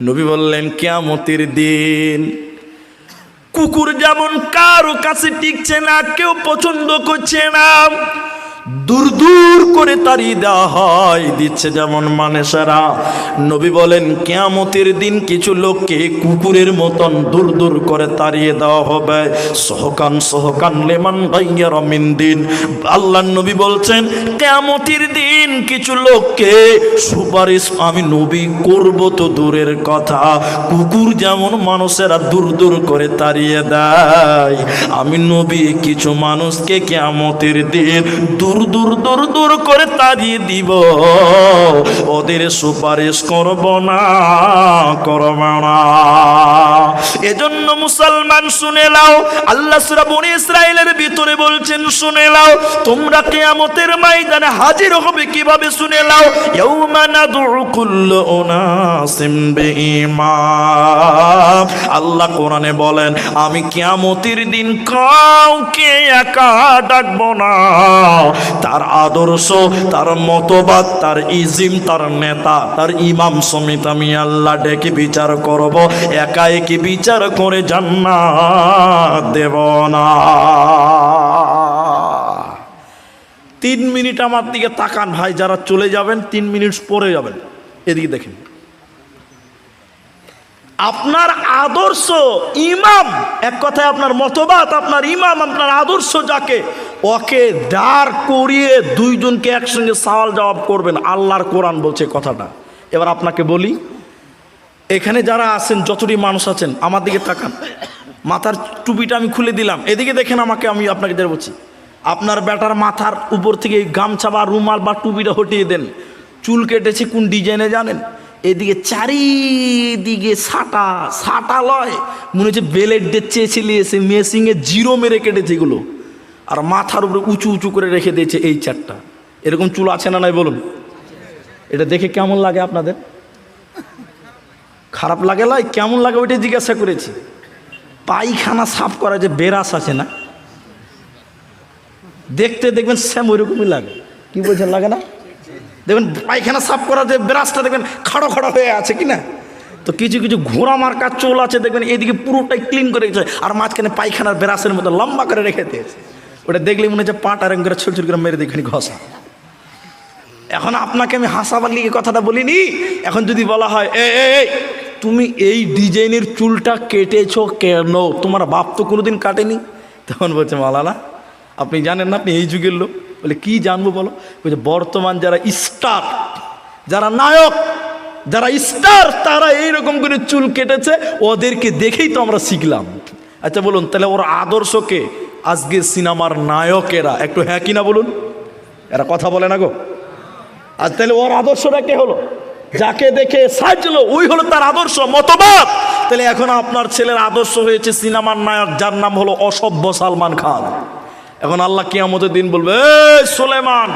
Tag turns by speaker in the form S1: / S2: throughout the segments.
S1: নবী বললেন কেয়ামতির দিন কুকুর যেমন কারও কাছে টিকছে না কেউ পছন্দ করছে না দূর দূর করে তাড়িয়ে দেওয়া হয়, দিচ্ছে যেমন মানুষেরা নবী বলেন, কেয়ামতের দিন কিছু লোককে কুকুরের মতন দূর দূর করে তাড়িয়ে দেওয়া হবে। সহকান সহকান, লেমান গাইয়ার মিন দিন। আল্লাহ নবী বলছেন, কেয়ামতের দিন কিছু লোককে সুপারিশ আমি নবী করব তো দূরের কথা। কুকুর যেমন মানুষেরা দূর দূর করে তাড়িয়ে দেয়, আমি নবী কিছু মানুষকে কেয়ামতের দিন দূর দূর দূর দূর দূর করে তাড়িয়ে দিব। ওদের সুপারিশ করব না করব না। এজন্য মুসলমান শুনে নাও, আল্লাহ সূরা বনি ইসরাইলের ভিতরে বলছেন, শুনে নাও, তোমরা কিয়ামতের ময়দানে হাজির হবে কীভাবে শুনে নাও, ইয়াউমা নাদউ কুল্লু উনাসিম বিইমাম আল্লাহ কোরআনে বলেন, আমি কিয়ামতের দিন কাউকে একা ডাকবো না। তার আদর্শ, তার মতবাদ, তার ইজিম, তার নেতা, তার ইমাম সমিত আমি আল্লাহ ডেকে বিচার করব। একা একে বিচার করে জান্নাত দেব না? তিন মিনিট আমার দিকে তাকান ভাই, যারা চলে যাবেন, তিন মিনিট পরে যাবেন। এদিকে দেখেন। আপনার আদর্শ ইমাম, এক কথায় আপনার মতবাদ, আপনার ইমাম, আপনার আদর্শ যাকে, ওকে দাঁড় করিয়ে দুইজনকে একসঙ্গে সওয়াল জবাব করবেন। আল্লাহর কোরআন বলছে কথাটা। এবার আপনাকে বলি, এখানে যারা আছেন, যতটি মানুষ আছেন, আমার দিকে তাকান। মাথার টুপিটা আমি খুলে দিলাম। এদিকে দেখেন আমাকে, আমি আপনাকে দিয়ে বলছি। আপনার ব্যাটার মাথার উপর থেকে গামছা বা রুমাল বা টুপিটা হটিয়ে দেন। চুল কেটেছে কোন ডিজাইনে জানেন? এদিকে চারিদিকে সাটা সাটা লয়। মনে হচ্ছে বেলেট দিয়ে চেয়েছিলি এসে মেসিংয়ে জিরো মেরে কেটেছে এগুলো। আর মাথার উপরে উঁচু উঁচু করে রেখে দিয়েছে এই চারটা। এরকম চুল আছে না নাই বলুন? এটা দেখে কেমন লাগে আপনাদের? খারাপ লাগে লাই? কেমন লাগে ওইটা জিজ্ঞাসা করেছি। পায়খানা সাফ করা যে বেরাস আছে না? দেখতে দেখবেন স্যাম ওইরকমই লাগে। কি বলছেন, লাগে না? দেখবেন পায়খানা সাফ করা যে ব্রাশটা দেখবেন খাড়ো খাড়ো হয়ে আছে কি না তো কিছু কিছু ঘোড়া মার্কার চোল আছে দেখবেন এইদিকে পুরোটাই ক্লিন করে রেখেছে আর মাঝখানে পায়খানার ব্রাশের মতো লম্বা করে রেখে দিয়েছে। ওটা দেখলে মনে হচ্ছে পাটা এরকম করে ছোট করে মেরে দেখেনি ঘষা। এখন আপনাকে আমি হাসাবার লিগে কথাটা বলিনি এখন যদি বলা হয় এ, তুমি এই ডিজাইনের চুলটা কেটেছো কেন? তোমার বাপ তো কোনোদিন কাটেনি? তখন বলছে মালালা আপনি জানেন না আপনি এই যুগের লোক। বলে, কি জানব বলো? বলছে, বর্তমান যারা স্টার, যারা নায়ক, যারা স্টার, তারা এইরকম করে চুল কেটেছে, ওদেরকে দেখেই তো আমরা শিখলাম। আচ্ছা বলুন, তাহলে ওর আদর্শকে আজকে সিনেমার নায়কেরা, একটু হ্যাঁ কিনা বলুন? এরা কথা বলে না গো। আজ তাহলে ওর আদর্শটা কে হলো? যাকে দেখে সাজলো, ওই হলো তার আদর্শ, মতবাদ। তাহলে এখন আপনার ছেলের আদর্শ হয়েছে সিনেমার নায়ক, যার নাম হলো অসভ্য সালমান খান। এখন আল্লাহ কিয়ামতের দিন বলবে, "এই সুলেমান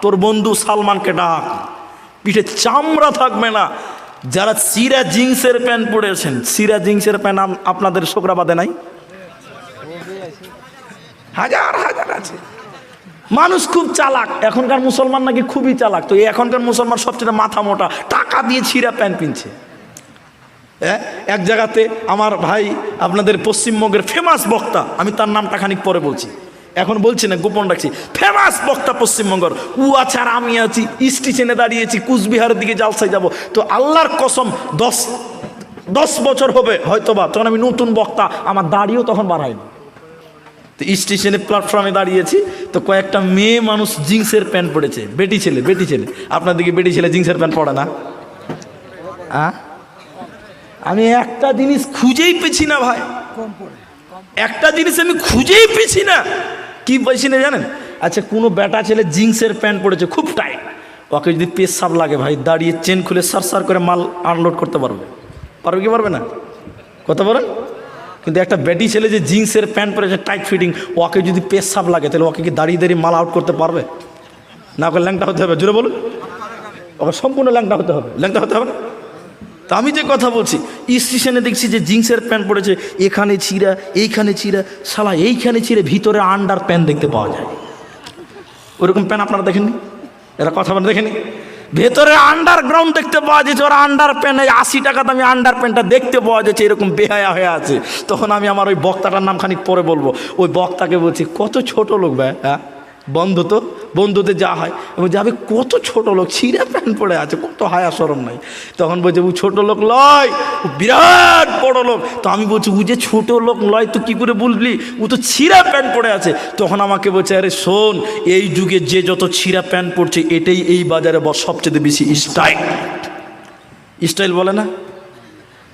S1: তোর বন্ধু সালমানকে ডাক। পিঠে চামড়া থাকবে না। যারা সিরা জিন্সের প্যান্ট পরেছেন, সিরা জিন্সের প্যান্ট আপনাদের শোকরাবাদে নাই? হাজার হাজার আছে। মানুষ খুব চালাক। এখনকার মুসলমান নাকি খুবই চালাক। তো এখনকার মুসলমান সবচেয়ে মাথা মোটা, টাকা দিয়ে ছিঁড়া প্যান্ট পিনছে। হ্যাঁ? এক জায়গাতে আমার ভাই আপনাদের পশ্চিমবঙ্গের ফেমাস বক্তা, আমি তার নামটা খানিক পরে বলছি। এখন বলছি না গোপন রাখছি। ফেমাস বক্তা পশ্চিমবঙ্গর। উ আছে আর আমি আছি স্টেশনে দাঁড়িয়েছি কুচবিহারের দিকে জালসায় যাব। তো আল্লাহর কসম দশ দশ বছর হবে হয়তোবা তখন আমি নতুন বক্তা আমার দাড়িও তখন বাড়ায়নি তো স্টেশনে প্ল্যাটফর্মে দাঁড়িয়েছি তো কয়েকটা মেয়ে মানুষ জিন্সের প্যান্ট পরেছে বেটি ছেলে বেটি ছেলে। আপনার দিকে বেটি ছেলে জিন্সের প্যান্ট পরে না? আমি একটা জিনিস খুঁজেই পেছি না ভাই। একটা জিনিস আমি খুঁজেই পেছি না। কি বলছি না জানেন? আচ্ছা কোনো বেটা ছেলে জিন্সের প্যান্ট পরেছে, খুব টাইট। ওকে যদি পেশাব লাগে ভাই, দাঁড়িয়ে চেন খুলে সার সার করে মাল আনলোড করতে পারবে। পারবে কি পারবে না? কথা বলেন? কিন্তু একটা ব্যাটি ছেলে যে জিন্সের প্যান্ট পরেছে টাইট ফিটিং ওকে যদি পেশাব লাগে, তাহলে ওকে কি দাঁড়িয়ে দাঁড়িয়ে মাল আউট করতে পারবে? না ওকে ল্যাংটা হতে হবে জুড়ে বলুন। ওকে সম্পূর্ণ ল্যাংটা হতে হবে। ল্যাংটা হতে হবে না? তা আমি যে কথা বলছি স্টেশনে দেখছি যে জিন্সের প্যান্ট পড়েছে, এখানে ছিঁড়া, এইখানে ছিঁড়া, শালা এইখানে ছিঁড়ে ভিতরে আন্ডার প্যান্ট দেখতে পাওয়া যায়। ওরকম প্যান্ট আপনারা দেখেননি? এরা কথা বলে দেখেনি ভেতরে আন্ডারগ্রাউন্ড দেখতে পাওয়া যাচ্ছে, ওরা আন্ডার প্যান্ট আশি টাকা দামি আন্ডার প্যান্টটা দেখতে পাওয়া যাচ্ছে, এরকম বেহায়া হয়ে আছে। তখন আমি আমার ওই বক্তাটার নাম খানিক পরে বলব। ওই বক্তাকে বলছি, কত ছোট লোক ভাই হ্যাঁ? বন্ধু তো? বন্ধুতে যা হয়। এবং যাবে কত ছোট লোক, ছিঁড়ে প্যান্ট পড়ে আছে, কত হায়া সরম নাই। তখন বলছে, ও ছোট লোক লয়, ও বিরাট বড় লোক। তো আমি বলছি, ও যে ছোট লোক লয়, তো কি করে বললি ও তো ছিঁড়া প্যান্ট পড়ে আছে। তখন আমাকে বলছে, আরে শোন, এই যুগে যে যত ছিঁড়া প্যান্ট পড়ছে, এটাই এই বাজারে সবচেয়ে বেশি স্টাইল স্টাইল বলে না?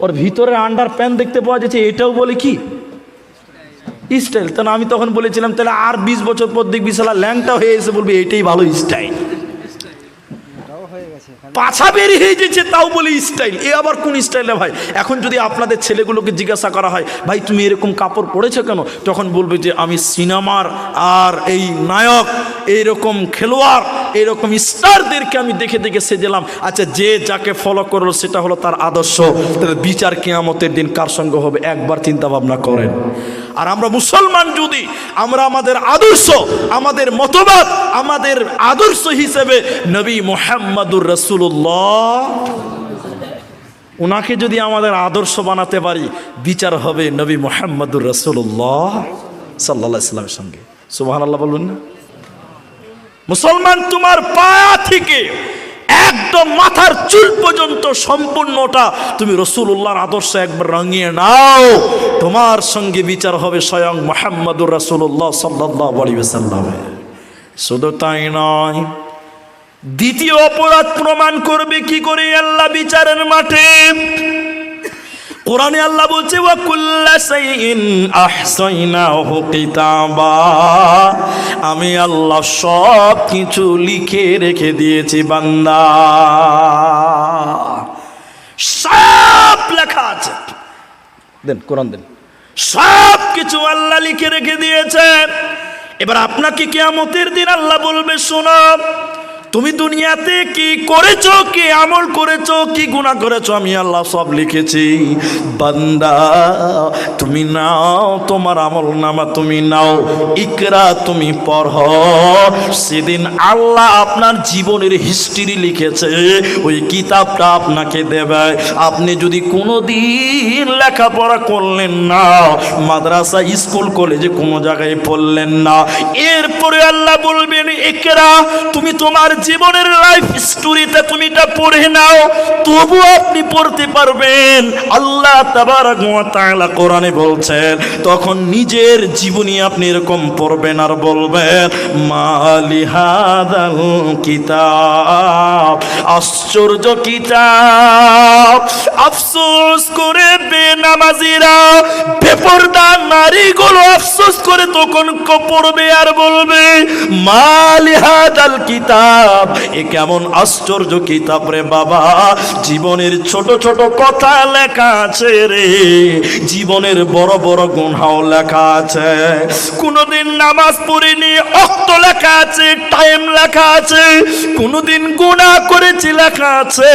S1: ওর ভিতরে আন্ডার প্যান্ট দেখতে পাওয়া যাচ্ছে, এটাও বলে কি? স্টাইল তাহলে আমি তখন বলেছিলাম, তাহলে আর বিশ বছর পর দেখবি সালা ল্যাংটা হয়ে এসে বলবি এটাই ভালো স্টাইল পাছা বেরিয়ে যেছে তাও বলে স্টাইল এ আবার কোন স্টাইলে ভাই? এখন যদি আপনাদের ছেলেগুলোকে জিজ্ঞাসা করা হয়, ভাই, তুমি এরকম কাপড় পরেছো কেন? তখন বলবে যে, আমি সিনেমার আর এই নায়ক, এইরকম খেলোয়াড়, এইরকম স্টারদেরকে আমি দেখে দেখে সেজেলাম। আচ্ছা যে যাকে ফলো করল, সেটা হলো তার আদর্শ। তাহলে বিচার কেয়ামতের দিন কার সঙ্গে হবে? একবার চিন্তা ভাবনা করেন। আর আমরা মুসলমান যদি, আমরা আমাদের আদর্শ, আমাদের মতবাদ, আমাদের আদর্শ হিসেবে নবী মোহাম্মদুর রসুল্লাহ ওনাকে যদি আমাদের আদর্শ বানাতে পারি, বিচার হবে নবী মোহাম্মদুর রসুল্লাহ সাল্লা ইসলামের সঙ্গে। সুবাহ আল্লাহ বলুন না। মুসলমান তোমার পায়া থেকে একদম মাথার চুল পর্যন্ত সম্পূর্ণটা তুমি রসুল্লাহর আদর্শ একবার রঙিয়ে নাও। তোমার সঙ্গে বিচার হবে স্বয়ং মোহাম্মদুর রসুল্লাহ সাল্লাহ আলিবাসাল্লামে শুধু তাই নয় দ্বিতীয় অপরাধ প্রমাণ করবে কি করে আল্লাহ বিচারের মাঠে? কোরআনে আল্লাহ বলছে, ওয়া কুল্লা আমি আল্লাহ সব কিছু লিখে রেখে দিয়েছি, বান্দা। সব লেখা আছে। দেন, কোরআন দেন। সব কিছু আল্লাহ লিখে রেখে দিয়েছে। এবার আপনাকে কিয়ামতের দিন আল্লাহ বলবে, শোনো তুমি দুনিয়াতে কি করেছ, কি আমল করেছ, কি গুণা করেছ, আমি আল্লাহ সব লিখেছি। বান্দা, তুমি নাও, তোমার আমল নামা তুমি নাও, ইকরা তুমি পড়হ সেদিন আল্লাহ আপনার জীবনের হিস্ট্রি লিখেছে, ওই কিতাবটা আপনাকে দেবে। আপনি যদি কোনো দিন লেখাপড়া করলেন না, মাদ্রাসা, স্কুল, কলেজে কোনো জায়গায় পড়লেন না, এরপরে আল্লাহ বলবেন একরা তুমি তোমার জীবনের লাইফ স্টোরিতে তুমি এটা পড়ে নাও তবু আপনি পড়তে পারবেন। আল্লাহ তাআলা কোরআনে বলছেন, তখন নিজের জীবনী আপনি এরকম পড়বেন আর বলবেন, মালি হাদাল কিতাব, আশ্চর্য কিতাব, আফসোস করে বেপরদা নারীগুলো আফসোস করে তখন পড়বে আর বলবে মালি হাদাল কিতাব, এ কেমন আশ্চর্য কিতাব রে বাবা, জীবনের ছোট ছোট কথা লেখা আছে রে, জীবনের বড় বড় গুণাও লেখা আছে, কোনোদিন নামাজ পড়িনি, অক্ত লেখা আছে, টাইম লেখা আছে, কোনোদিন গুণা করেছি লেখা আছে,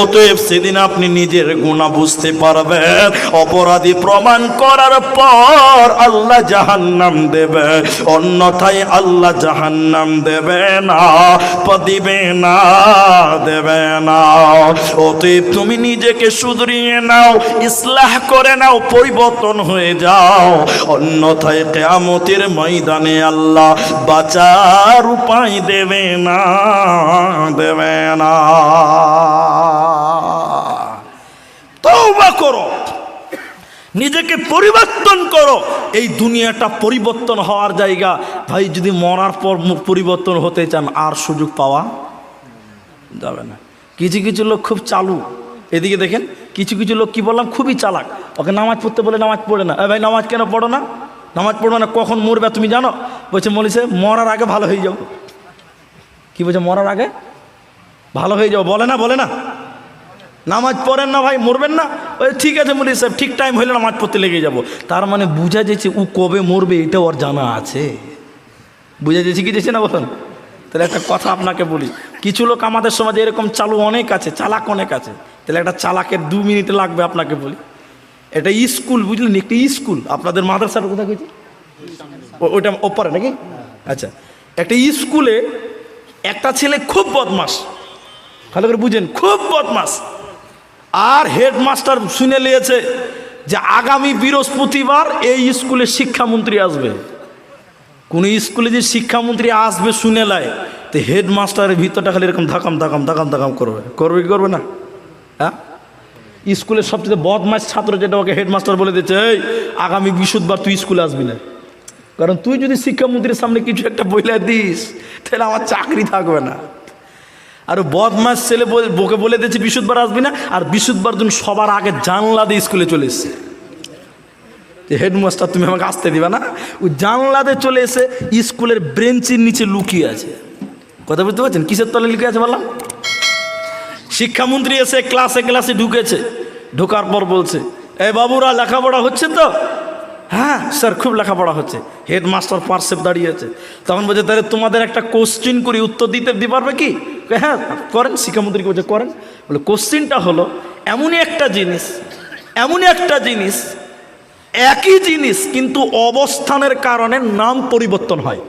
S1: অতএব সেদিন আপনি নিজের গুণা বুঝতে পারবেন। অপরাধী প্রমাণ করার পর আল্লাহ জাহান্নাম দেবে। অন্যথায় আল্লাহ জাহান্নাম দেবে না দিবে না, দেবে না। অতএব তুমি নিজেকে সুধরিয়ে নাও, ইসলাহ করে নাও, পরিবর্তন হয়ে যাও। অন্যথায় কেয়ামতের ময়দানে আল্লাহ বাঁচার উপায় দেবে না দেবে না। তওবা করো। নিজেকে পরিবর্তন করো। এই দুনিয়াটা পরিবর্তন হওয়ার জায়গা। ভাই, যদি মরার পর পরিবর্তন হতে চান, আর সুযোগ পাওয়া যাবে না। কিছু কিছু লোক খুব চালু। এদিকে দেখেন, কিছু কিছু লোক কি বললাম? খুবই চালাক। ওকে নামাজ পড়তে বলে নামাজ পড়ে না। ভাই, নামাজ কেন পড়ো না? নামাজ পড়ো না, কখন মরবে তুমি জানো? বলছে মলিসে মরার আগে ভালো হয়ে যাও। কি বলছে, মরার আগে? ভালো হয়ে যাও। বলে না বলে না। নামাজ পড়েন না ভাই, মরবেন না। ওই ঠিক আছে মুলি সাহেব, ঠিক টাইম হইলে নামাজ পড়তে লেগে যাব। তার মানে বুঝা যাচ্ছে ও কবে মরবে, এটা ওর জানা আছে। বুঝা যাচ্ছে কি যাচ্ছে না বলুন? তাহলে একটা কথা আপনাকে বলি, কিছু লোক আমাদের সমাজে এরকম চালু অনেক আছে, চালাক অনেক আছে। তাহলে একটা চালাকের দু মিনিট লাগবে আপনাকে বলি। এটা স্কুল, বুঝলেন? একটি স্কুল। আপনাদের মাদ্রাসাটা কোথায় গেছে ওইটা ওপারে নাকি? আচ্ছা। একটা স্কুলে একটা ছেলে খুব বদমাস ভালো করে বুঝেন, খুব বদমাস আর হেডমাস্টার শুনে নিয়েছে যে আগামী বৃহস্পতিবার এই স্কুলে শিক্ষামন্ত্রী আসবে। কোন স্কুলে যে শিক্ষামন্ত্রী আসবে শুনে লাই তো হেডমাস্টারের ভিতরটা খালি এরকম ধাকাম ধাকাম ধাকাম ধাকাম করবে। করবে কি করবে না? হ্যাঁ? স্কুলের সবচেয়ে বদমাস ছাত্র যেটা ওকে হেডমাস্টার বলে দিচ্ছে, এই, আগামী বৃহস্পতিবার তুই স্কুলে আসবি না। কারণ তুই যদি শিক্ষামন্ত্রীর সামনে কিছু একটা বইলে দিস, তাহলে আমার চাকরি থাকবে না। আর বদমাস ছেলে বকে বলে দিয়েছে, বিশুদ্ধবার আসবি না? আর বিশুদ্ধবার তুমি সবার আগে জানলা দিয়ে স্কুলে চলে এসছে। যে হেডমাস্টার, তুমি আমাকে আসতে দিবে না? ও জানলাতে চলে এসে স্কুলের ব্রেঞ্চের নিচে লুকিয়ে আছে। কথা বুঝতে পারছেন? কিসের তলে লুকিয়ে আছে বললাম? শিক্ষামন্ত্রী এসে ক্লাসে ক্লাসে ঢুকেছে। ঢোকার পর বলছে, এ বাবুরা, লেখাপড়া হচ্ছে তো? হ্যাঁ স্যার, খুব লেখাপড়া হচ্ছে। হেডমাস্টার পার্সেপ দাঁড়িয়েছে। তখন বলছে, তাহলে তোমাদের একটা কোশ্চিন করি, উত্তর দিতে দিতে পারবে কি? হ্যাঁ করেন, শিক্ষামন্ত্রীকে বলছে, করেন। বলে কোশ্চিনটা হলো, এমনই একটা জিনিস, এমনই একটা জিনিস, একই জিনিস, কিন্তু অবস্থানের কারণে নাম পরিবর্তন হয়।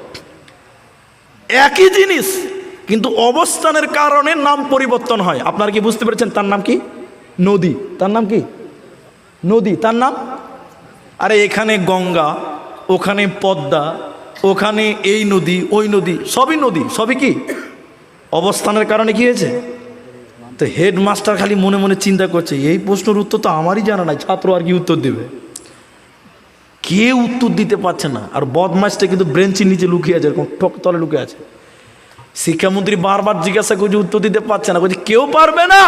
S1: একই জিনিস, কিন্তু অবস্থানের কারণে নাম পরিবর্তন হয়। আপনারা কি বুঝতে পেরেছেন তার নাম কি? নদী। তার নাম কি? নদী। তার নাম? আরে এখানে গঙ্গা, ওখানে পদ্মা, ওখানে এই নদী, ওই নদী, সবই নদী, সবই কি? অবস্থানের কারণে কি হয়েছে? তো হেডমাস্টার খালি মনে মনে চিন্তা করছে, এই প্রশ্নের উত্তর তো আমারই জানা নাই, ছাত্র আর কি উত্তর দেবে? কে উত্তর দিতে পারছে না? আর বদমাসটা কিন্তু ব্রেঞ্চের নিচে লুকিয়ে আছে, এরকম ঠক তলে লুকিয়ে আছে। শিক্ষামন্ত্রী বারবার জিজ্ঞাসা করছে, উত্তর দিতে পারছে না, বলছে, কেউ পারবে না!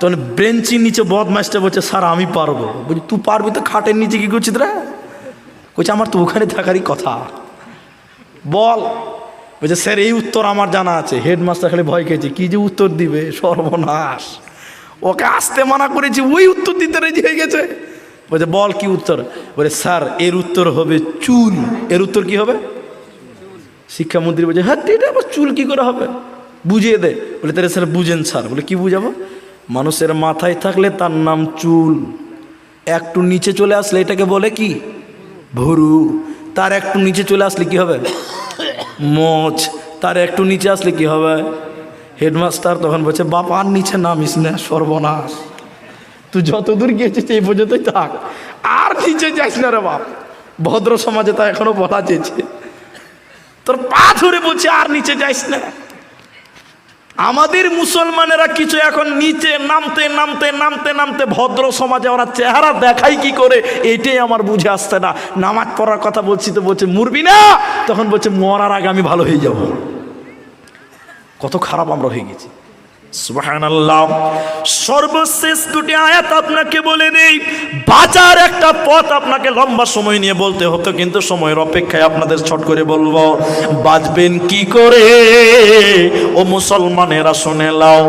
S1: তখন ব্রেঞ্চের নিচে বদমাসটা বলছে, স্যার, আমি পারব। বলছি তুই পারবি তো খাটের নিচে কি করছিস রে? বলছে, আমার তো ওখানে থাকারই কথা। বল। বলছে, স্যার, এই উত্তর আমার জানা আছে। হেডমাস্টার খালি ভয় খেয়েছে, কি যে উত্তর দিবে? সর্বনাশ। ওকে আসতে মানা করেছি, ওই উত্তর দিতে রেজি হয়ে গেছে। বলছে, বল কি উত্তর? বলে, স্যার, এর উত্তর হবে চুল। এর উত্তর কি হবে? শিক্ষামন্ত্রী বলছে হ্যাঁ এটা আবার চুল কি করে হবে? বুঝিয়ে দে। বলে, তাহলে স্যার, বুঝেন, স্যার। বলে, কি বুঝাবো? মানুষের মাথায় থাকলে তার নাম চুল। একটু নিচে চলে আসলে এটাকে বলে কি? ভরু। তার একটু নিচে চলে আসলে কি হবে? মোচ তার একটু নিচে আসলে কি হবে? হেডমাস্টার তখন বলছে বাপ আর নিচে নামিস না, সর্বনাশ। তুই যতদূর গিয়েছিস এই পর্যন্তই থাক। আর নিচে যাইস না রে বাপ। ভদ্র সমাজে তা এখনও বলা যেছে। তোর পা ধরে বলছে, আর নিচে যাইস না। আমাদের মুসলমানেরা কিছু এখন নিচে নামতে নামতে নামতে নামতে ভদ্র সমাজে ওরা চেহারা দেখাই কি করে? এটাই আমার বুঝে আসছে না। নামাজ পড়ার কথা বলছি তো বলছে, মুরবি না? তখন বলছে, মরার আগে আমি ভালো হয়ে যাব। কত খারাপ আমরা হয়ে গেছি। সর্বশেষ দুটি আয়াত আপনাকে বলে নেই বাজার একটা পথ আপনাকে লম্বা সময় নিয়ে বলতে হতো, কিন্তু সময়ের অপেক্ষায় আপনাদের ছট করে বলব, বাঁচবেন কি করে? ও মুসলমানেরা শুনে লাও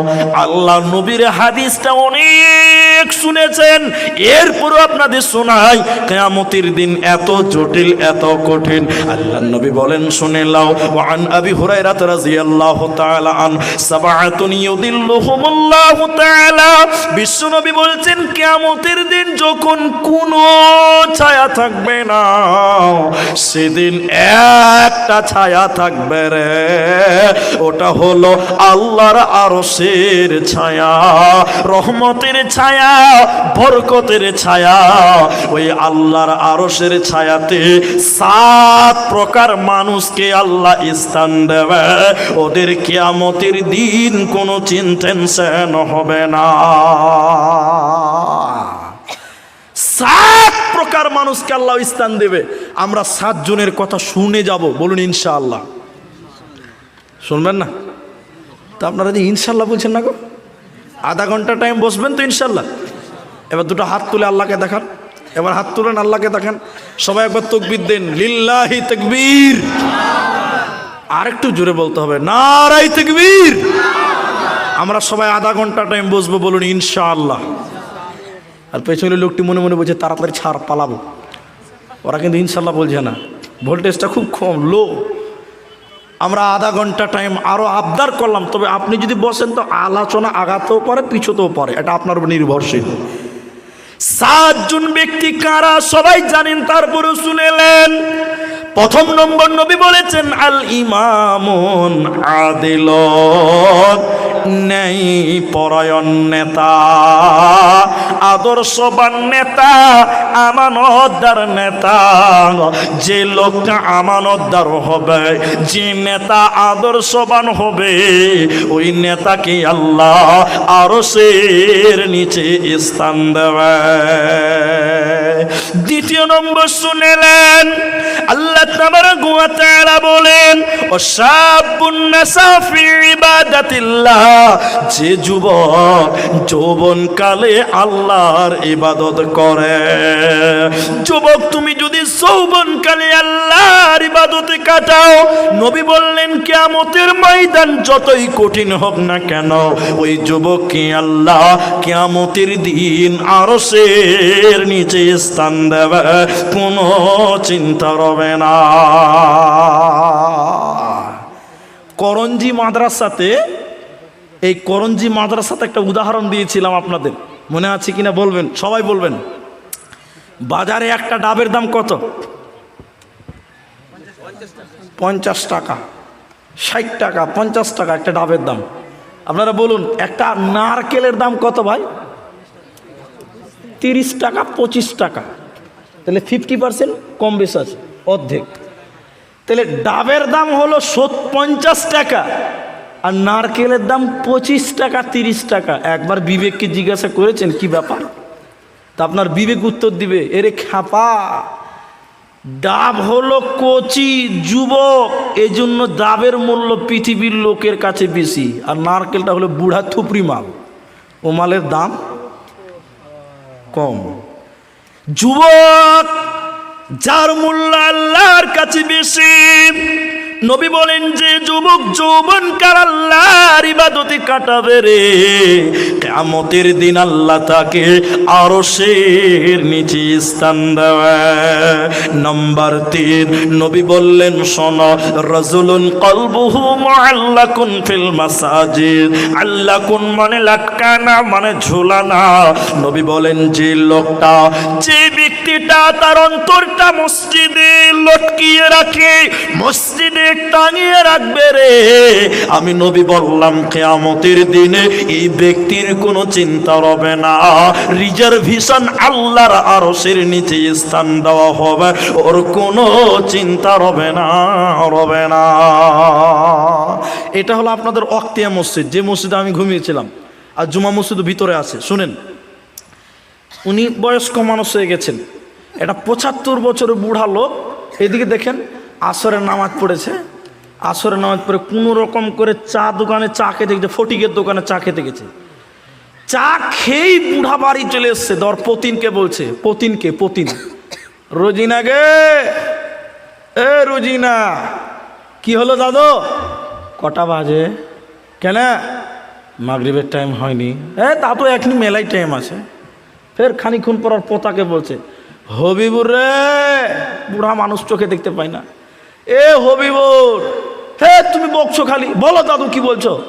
S1: আল্লাহ নবীর হাদিসটা অনেক শুনেছেন, এরপরও আপনাদের শোনাই, কেয়ামতির দিন এত জটিল, এত কঠিন। আল্লাহ নবী বলেন, শুনে লাও ওয়ান আবি হুরায়রা রাদিয়াল্লাহু তাআলা আন সাবআতুন ইউদিল্লুহুমুল্লাহু তাআলা। বিশ্বনবী বলছেন, কিয়ামতের দিন যখন কোনো ছায়া থাকবে না। সেদিন একটা ছায়া থাকবে রে। ওটা হলো আল্লাহর আরশের ছায়া, রহমতের ছায়া, বরকতের ছায়া। ওই আল্লাহর আরশের ছায়াতে সাত প্রকার মানুষকে আল্লাহ স্থান দেবে। ওদের কিয়ামতের দিন কোনো চিন্তেনশন হবে না। সাত প্রকার মানুষকে আল্লাহ স্থান দেবে। আমরা সাত জনের কথা শুনে যাব, বলুন ইনশাআল্লাহ। শুনবেন না? তা আপনারা যে ইনশাল্লাহ বলছেন না গো, আধা ঘণ্টা টাইম বসবেন তো ইনশাল্লাহ এবার দুটো হাত তুলে আল্লাহকে দেখান, এবার হাত তুলেন আল্লাহকে দেখান। সবাই একবার তকবির দেন, লিল্লাহি তকবীর। আর একটু জোরে বলতে হবে, নারাই তকবীর। আমরা সবাই আধা ঘণ্টা টাইম বসবো, বলুন ইনশাআল্লাহ। আর পেছনে লোকটি মনে মনে বলছে, তাড়াতাড়ি ছাড়, পালাবো। ওরা কিন্তু ইনশাল্লাহ বলছে, না, ভোল্টেজটা খুব কম, লো। আমরা আধা ঘণ্টা টাইম আরও আবদার করলাম, তবে আপনি যদি বসেন তো আলোচনা আগাতেও পারে, পিছোতেও পারে। এটা আপনার উপর নির্ভরশীল। সাতজন ব্যক্তি কারা, সবাই জানেন তারপরে শুনেলেন প্রথম নম্বর নবী বলেছেন, আল ইমামুন আদিল, নেই পরায়ণ নেতা, আদর্শবান নেতা, আমানতদার নেতা, যে লোকটা আমানতদার হবে, যে নেতা আদর্শবান হবে, ওই নেতাকে আল্লাহ আরও সের নিচে স্থান দেবে। দ্বিতীয় নম্বর শুনেলেন। আল্লাহ তাআলা বলেন ও ইবাদাতিল্লাহ যে যুবক যৌবন কালে আল্লাহর ইবাদত করে। যুবক, তুমি যদি যৌবন কালে আল্লাহর ইবাদতে কাটাও, নবী বললেন, কিয়ামতের ময়দান যতই কঠিন হোক না কেন, ওই যুবককে আল্লাহ কিয়ামতের দিন আরশের নিচে স্থান দেবে কোনো চিন্তা রবে না। করঞ্জি মাদ্রাসাতে, এই করঞ্জি মাদ্রাসাতে একটা উদাহরণ দিয়েছিলাম আপনাদের। মনে আছে কিনা বলবেন? সবাই বলবেন। বাজারে একটা ডাবের দাম কত? পঞ্চাশ টাকা। ষাট টাকা, পঞ্চাশ টাকা একটা ডাবের দাম। আপনারা বলুন, একটা নারকেলের দাম কত ভাই? তিরিশ টাকা, পঁচিশ টাকা। তাহলে ফিফটি পার্সেন্ট কম বেশ আছে, অর্ধেক। তাহলে ডাবের দাম হলো সত পঞ্চাশ টাকা আর নারকেলের দাম পঁচিশ টাকা, তিরিশ টাকা। একবার বিবেককে জিজ্ঞাসা করেছেন, কি ব্যাপার? তা আপনার বিবেক উত্তর দিবে, এরে খ্যাপা, ডাব হলো কচি যুবক এই জন্য ডাবের মূল্য পৃথিবীর লোকের কাছে বেশি। আর নারকেলটা হলো বুড়া থুপড়ি মাল। ও মালের দাম কম। যুবক যার মূল্য আল্লাহর কাছে বেশি নবী বলেন যে যুবক, যৌবন কার আল্লাহর ইবাদতে কাটাবে রে? কেমতের দিন আল্লাহ তাকে আরও শের নিচে স্থান দেবে। নম্বর তিন, নবী বললেন, শোন, রজুলুন কলবুহু মুআল্লাকুন ফিল মাসাজিদ। আল্লাকুন মানে লাটকানা মানে ঝুলানা নবী বলেন, যে লোকটা, যে ব্যক্তিটা তার অন্তরটা মসজিদে লটকিয়ে রাখে, মসজিদে টাঙিয়ে রাখবে রে। আমি নবী বললাম, কেয়ামতের দিনে এই ব্যক্তির কোনো চিন্তা হবে না। রিজার্ভেশন আল্লাহর আরশের নিচে স্থান দেওয়া হবে, ওর কোনো চিন্তা রবে না রবে না। এটা হলো আপনাদের অক্তিয়া মসজিদ, যে মসজিদে আমি ঘুমিয়েছিলাম। আর জুমা মসজিদ ভিতরে আছে, শুনেন। উনি বয়স্ক মানুষ হয়ে গেছেন। এটা পঁচাত্তর বছরের বুড়া লোক। এদিকে দেখেন আসরের নামাজ পড়েছে। আসরের নামাজ পড়ে কোনো রকম করে চা দোকানে চা খেতে গেছে, ফটিকের দোকানে চা খেতে গেছে। চা খেয়েই বুড়া বাড়ি চলে এসছে। ধর পতিনকে বলছে, পতিনকে, পতিন, রোজিনা গে, এ রোজিনা, কি হলো দাদু? কটা বাজে? কেন? মাগরিবের টাইম হয়নি। এ তা তো এখনই মেলাই টাইম আছে। ফের খানিক্ষণ পর পোতাকে বলছে, হবিবুর রে, বুড়া মানুষ চোখে দেখতে পাই না। এ হবিবুর হে তুমি বকছো খালি। বলো দাদু, কি বলছো?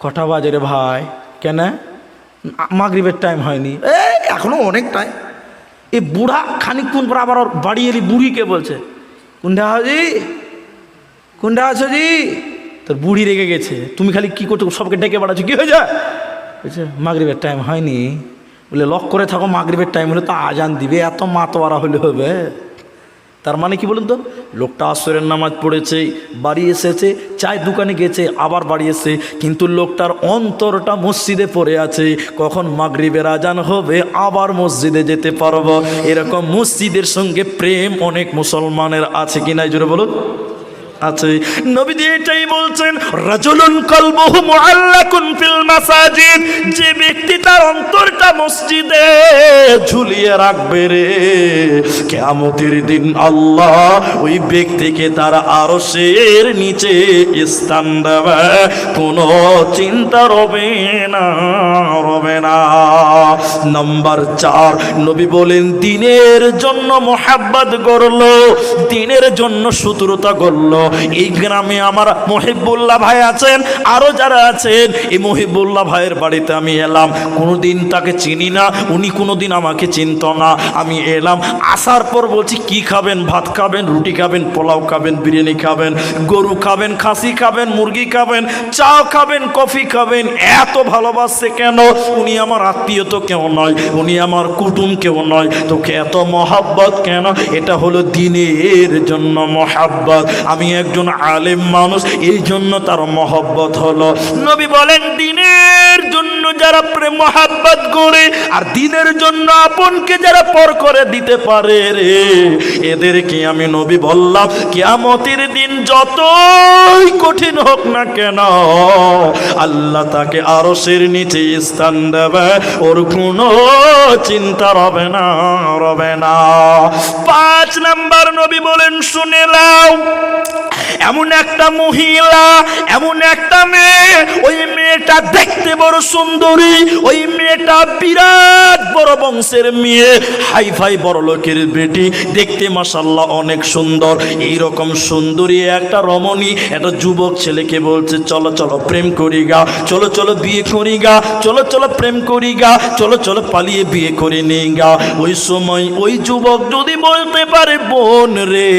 S1: কটা বাজে রে ভাই? কেন? মাগরিবের টাইম হয়নি। এ, এখনও অনেক টাইম এই বুড়া খানিক্ষণ পর আবার বাড়ি এলি বুড়িকে বলছে? কুন্ডা হাজি? কুন্ডা আছো জি? তোর বুড়ি রেগে গেছে। তুমি খালি কি করছ? সবকে ডেকে বেড়াচ্ছ কি হয়েছে? বলছে, মাগরিবের টাইম হয়নি। বলে, লক করে থাকো, মাগরিবের টাইম হলে তো আজান দিবে। এত মাতোয়ারা হলে হবে। তার মানে কি বলুন তো? লোকটা আসরের নামাজ পড়েছে, বাড়ি এসেছে চায় দোকানে গেছে, আবার বাড়ি এসেছে কিন্তু লোকটার অন্তরটা মসজিদে পড়ে আছে। কখন মাগরিবের আজান হবে, আবার মসজিদে যেতে পারব। এরকম মসজিদের সঙ্গে প্রেম অনেক মুসলমানের আছে কি নাই জুড়ে বলুন। আছে। নবীজি এটাই বলছেন, রাজুলুন কলবুহু মুআল্লাকুন ফিল মাসাজিদ, যে ব্যক্তি তার অন্তরটা মসজিদে ঝুলিয়ে রাখবে রে। কিয়ামতের দিন আল্লাহ ওই ব্যক্তিকে তার আরশের নিচে স্থান দেবে। কোনো চিন্তা রবে না রবে না। নাম্বার চার, নবী বলেন, দিনের জন্য মোহাব্বত গড়লো, দিনের জন্য শত্রুতা করল এই গ্রামে আমার মহিবুল্লাহ ভাই আছেন আরও যারা আছেন, এই মহিবুল্লাহ ভাইয়ের বাড়িতে আমি এলাম। কোনোদিন তাকে চিনি না, উনি কোনোদিন আমাকে চিনত না। আমি এলাম, আসার পর বলছি, কি খাবেন? ভাত খাবেন? রুটি খাবেন? পোলাও খাবেন? বিরিয়ানি খাবেন? গরু খাবেন? খাসি খাবেন? মুরগি খাবেন? চা খাবেন? কফি খাবেন? এত ভালোবাসছে কেন? উনি আমার আত্মীয় তো কেউ নয়, উনি আমার কুটুম কেউ নয়। তোকে এত মহাব্বত কেন? এটা হলো দিনের জন্য মহাব্বত। আমি একজন আলেম মানুষ, এই জন্য তার মহব্বত হলো। নবী বলেন, দিনের জন্য যারা প্রেম, মহাব্বত করে, আর দিনের জন্য আপনকে যারা পর করে দিতে পারে রে, এদেরকে আমি নবী বললাম, কিয়ামতের দিন যতই কঠিন হোক না কেন, আল্লাহ তাকে আরও সের নিচে স্থান দেবে, ওর কোনো চিন্তা রবে না রবে না। পাঁচ নাম্বার নবী বলেন, শুনে নাও এমন একটা মহিলা, এমন একটা মেয়ে, ওই মেয়েটা দেখতে বড় সুন্দরী, ওই মেয়েটা বিরাট বড় বংশের মেয়ে, হাই ফাই বড় লোকের বেটি, দেখতে মাসাল্লাহ অনেক সুন্দর এই রকম সুন্দরী একটা রমণী, একটা যুবক ছেলেকে বলছে, চলো চলো, প্রেম করি গা, চলো চলো, বিয়ে করি গা, চলো চলো, প্রেম করি গা, চলো চলো, পালিয়ে বিয়ে করে নিই গা। ওই সময় ওই যুবক যদি বলতে পারে, বোন রে,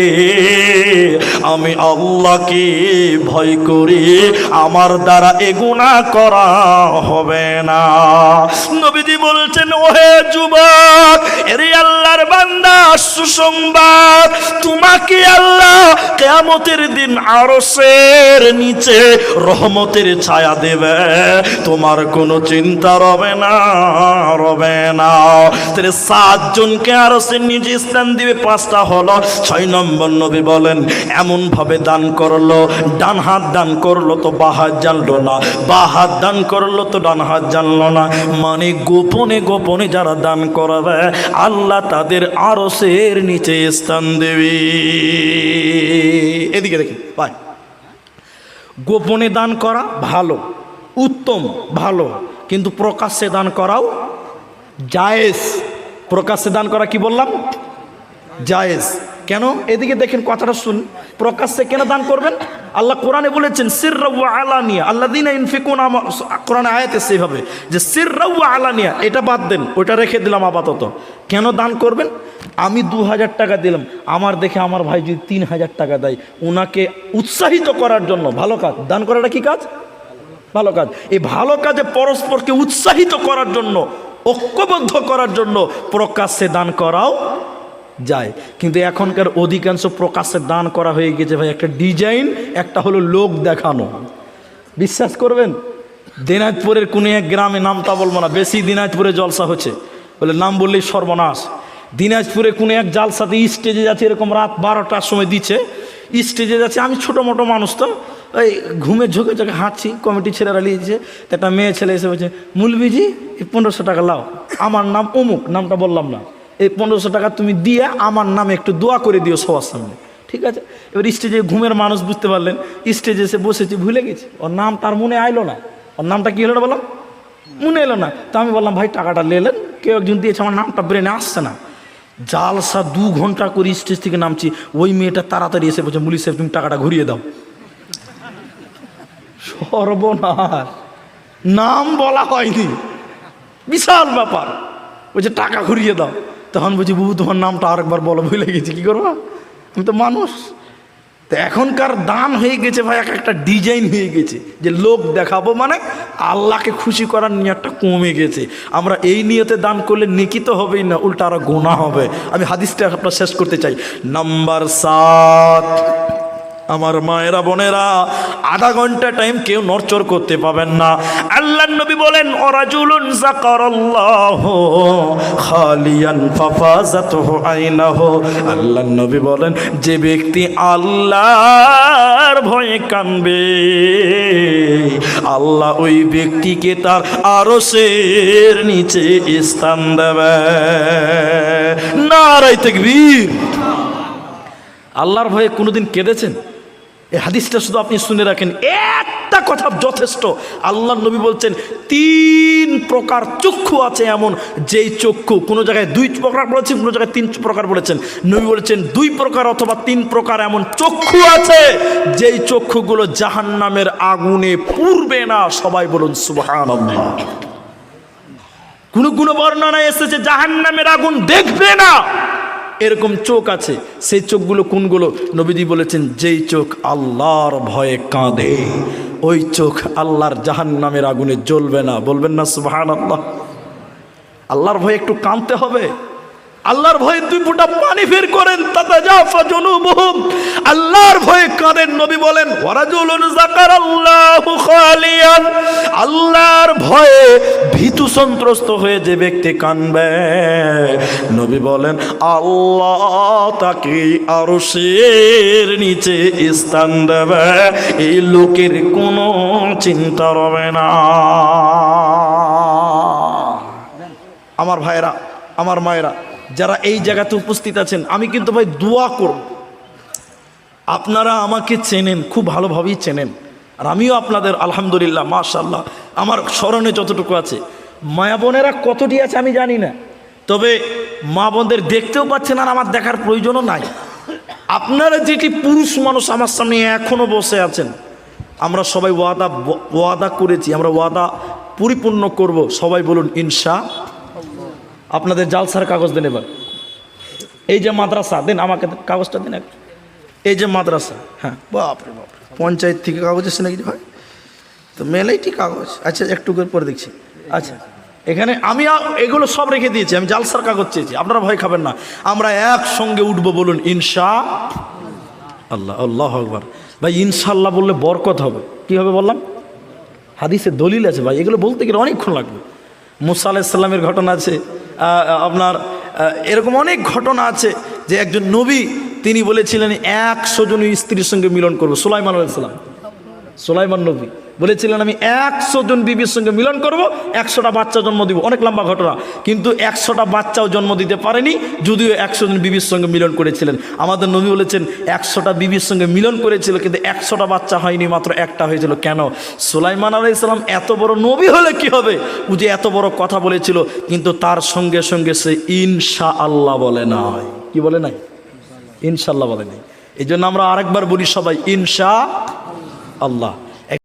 S1: আমি আল্লাহকে ভয় করি আমার দ্বারা এগুনা করা হবে না। নবীজি বলছেন, ওহে যুবক, এরে আল্লাহর বান্দা, সুসংবাদ, তোমাকে আল্লাহ কেয়ামতের দিন আরসের নিচে রহমতের ছায়া দেবে। তোমার কোনো চিন্তা রবে না রবে না। তাহলে সাতজনকে আরসের নিচে স্থান দিবে, পাঁচটা হলো। ছয় নম্বর নবী বলেন এমন ভাবে দান করল? ডান হাত দান করল তো বা হাত জানলো না। বা হাত দান করল তো ডান হাত জানলো না। মানে গোপনে গোপনে যারা দান করাবে, আল্লাহ তাদের আরসের নিচে স্থান দেবে। এদিকে দেখি ভাই গোপনে দান করা ভালো, উত্তম, ভালো। কিন্তু প্রকাশ্যে দান করাও জায়েজ। প্রকাশ্যে দান করা কি বললাম? জায়েজ। কেন? এদিকে দেখেন কথাটা শুন। প্রকাশ্যে কেন দান করবেন? আল্লাহ কোরআনে বলেছেন সির রউয়া আলানিয়া আল্লাহ দিন ইনফিকুন কোরআনে আয়াতে সেইভাবে, যে সির রউয়া আলানিয়া এটা বাদ দেন ওইটা রেখে দিলাম আপাতত। কেন দান করবেন? আমি দু হাজার টাকা দিলাম, আমার দেখে আমার ভাই যদি তিন হাজার টাকা দেয় ওনাকে উৎসাহিত করার জন্য, ভালো কাজ। দান করাটা কি কাজ? ভালো কাজ। এই ভালো কাজে পরস্পরকে উৎসাহিত করার জন্য, ঐক্যবদ্ধ করার জন্য প্রকাশ্যে দান করাও যায়। কিন্তু এখনকার অধিকাংশ প্রকাশ্যে দান করা হয়ে গেছে ভাই, একটা ডিজাইন, একটা হলো লোক দেখানো। বিশ্বাস করবেন? দিনাজপুরের কোনো এক গ্রামে নামটা বলব না, বেশি দিনাজপুরে জলসা হচ্ছে। বলে নাম বললেই সর্বনাশ। দিনাজপুরে কোনো এক জালসাতে স্টেজে যাচ্ছে, এরকম রাত বারোটার সময় দিচ্ছে। স্টেজে যাচ্ছে, আমি ছোটো মোটো মানুষ তো ওই ঘুমের ঝোঁকে ঝোঁকে হাঁটছি, কমিটি ছেলেরা লিয়েছে একটা মেয়ে ছেলে এসে বলছে, মুলবিজি পনেরোশো টাকা লাও, আমার নাম অমুক, নামটা বললাম না। এই পনেরোশো টাকা তুমি দিয়ে আমার নামে একটু দোয়া করে দিও সবার সামনে। ঠিক আছে? এবার স্টেজে ঘুমের মানুষ বুঝতে পারলেন স্টেজে এসে বসেছি, ভুলে গেছি। ওর নাম তার মনে আইলো না। ওর নামটা কী হলো না বললাম মনে এলো না। তো আমি বললাম, ভাই, টাকাটা নিলেন কেউ একজন দিয়েছে, আমার নামটা ব্রেনে আসছে না। জালসা দু ঘণ্টা করে স্টেজ থেকে নামছি। ওই মেয়েটা তাড়াতাড়ি এসে বলছে, মুলি সাহেব, তুমি টাকাটা ঘুরিয়ে দাও। সর্বনাশ। নাম বলা হয়নি। বিশাল ব্যাপার। বলছে, টাকা ঘুরিয়ে দাও। তখন বুঝি, বুবু, তোমার নামটা আরেকবার বলো, ভুলে গেছি, কী করব? আমি তো মানুষ। তো এখনকার দান হয়ে গেছে ভাই, এক একটা ডিজাইন হয়ে গেছে, যে লোক দেখাবো মানে আল্লাহকে খুশি করার নিয়তটা কমে গেছে। আমরা এই নিয়তে দান করলে নেকি তো হবেই না, উল্টা আরও গোনা হবে। আমি হাদিসটা আপনার শেষ করতে চাই। নাম্বার সাত। আমার মায়েরা, বোনেরা, আধা ঘণ্টা টাইম কেউ নরচর করতে পাবেন না। আল্লাহ নবী বলেন জাকারাল্লাহ খালিয়ান ফাফাজাতহু আইনাহু। আল্লাহ নবী বলেন, যে ব্যক্তি আল্লাহর ভয়ে কানবে আল্লাহ ওই ব্যক্তিকে তার আরশের নিচে স্থান দেবে। না নারাই তাকবীর। আল্লাহর ভয়ে কোনোদিন কেঁদেছেন? এই হাদিসটা শুধু আপনি শুনে রাখেন। একটা কথা যথেষ্ট। আল্লাহ নবী বলছেন, তিন প্রকার চক্ষু আছে এমন, যেই চক্ষু কোনো জায়গায় দুই প্রকার বলেছেন, কোনো জায়গায় তিন প্রকার বলেছেন। নবী বলেছেন, দুই প্রকার অথবা তিন প্রকার এমন চক্ষু আছে, যেই চক্ষুগুলো জাহান্নামের আগুনে পুড়বে না। সবাই বলুন, সুবহানাল্লাহ। কোন কোন বর্ণনায় এসেছে, জাহান্নামের আগুন দেখবে না। এরকম চোখ আছে, সেই চোখগুলো কোনগুলো? নবীজি বলেছেন, যেই চোখ আল্লাহর ভয়ে কাঁদে, ওই চোখ আল্লাহর জাহান নামের আগুনে জ্বলবে না। বলবেন না সুবহান আল্লাহ আল্লাহর ভয়ে একটু কাঁদতে হবে। আল্লাহর ভয়ে দুই ফোঁটা পানি ফের করেন তাতে জাফা জনুবহুম। আল্লাহর ভয়ে কাঁদেন, নবী বলেন, ওয়ারাজুলুন যাকারাল্লাহু খালিয়ান। আল্লাহর ভয়ে ভীতু সন্ত্রস্ত হয়ে যে ব্যক্তি কানবে নবী বলেন, আল্লাহ তাকে আরশের নিচে স্থান দেবে, এই লোকের কোনো চিন্তা রবে না। আমার ভাইরা আমার মায়েরা যারা এই জায়গাতে উপস্থিত আছেন, আমি কিন্তু ভাই দোয়া করব। আপনারা আমাকে চেনেন, খুব ভালোভাবেই চেনেন। আর আমিও আপনাদের, আলহামদুলিল্লাহ মাশাল্লাহ আমার স্মরণে যতটুকু আছে। মায়া বোনেরা কতটি আছে আমি জানি না। তবে মা বোনদের দেখতেও পাচ্ছেন আর আমার দেখার প্রয়োজনও নাই। আপনারা যেটি পুরুষ মানুষ আমার সামনে এখনও বসে আছেন, আমরা সবাই ওয়াদা ওয়াদা করেছি, আমরা ওয়াদা পরিপূর্ণ করব। সবাই বলুন, ইনশা আপনাদের জালসার কাগজ দেন এবার। এই যে মাদ্রাসা, দেন আমাকে কাগজটা দিন একটু। এই যে মাদ্রাসা হ্যাঁ। বাপরে বাপ, পঞ্চায়েত থেকে কাগজ এসে নাকি ভাই? তো মেলাইটি কাগজ। আচ্ছা একটু করে পরে দেখছি। আচ্ছা এখানে আমি এগুলো সব রেখে দিয়েছি, আমি জালসার কাগজ চেয়েছি। আপনারা ভয় খাবেন না। আমরা একসঙ্গে উঠবো বলুন, ইনশা আল্লাহ আল্লাহ আকবার। ভাই ইনশাল্লাহ বললে বরকত হবে। কি হবে বললাম? হাদিসে দলিল আছে ভাই, এগুলো বলতে গেলে অনেকক্ষণ লাগবে। মুসা আলাইসাল্লামের ঘটনা আছে। আপনার এরকম অনেক ঘটনা আছে যে একজন নবী, তিনি বলেছিলেন, একশো জন স্ত্রীর সঙ্গে মিলন করব। সুলাইমান আলাইসাল্লাম সুলাইমান নবী বলেছিলেন, আমি একশো জন বিবির সঙ্গে মিলন করব, একশোটা বাচ্চা জন্ম দিব। অনেক লম্বা ঘটনা। কিন্তু একশোটা বাচ্চাও জন্ম দিতে পারেনি, যদিও একশো জন বিবির সঙ্গে মিলন করেছিলেন। আমাদের নবী বলেছেন, একশোটা বিবির সঙ্গে মিলন করেছিল, কিন্তু একশোটা বাচ্চা হয়নি, মাত্র একটা হয়েছিল। কেন? সুলাইমান ইসলাম এত বড় নবী হলে কি হবে? ও যে এত বড় কথা বলেছিল, কিন্তু তার সঙ্গে সঙ্গে সে ইনশা আল্লাহ বলে নাই। কি বলে নাই? ইনশাল্লাহ বলে নাই। এই জন্য আমরা আরেকবার বলি সবাই, ইনশা আল্লাহ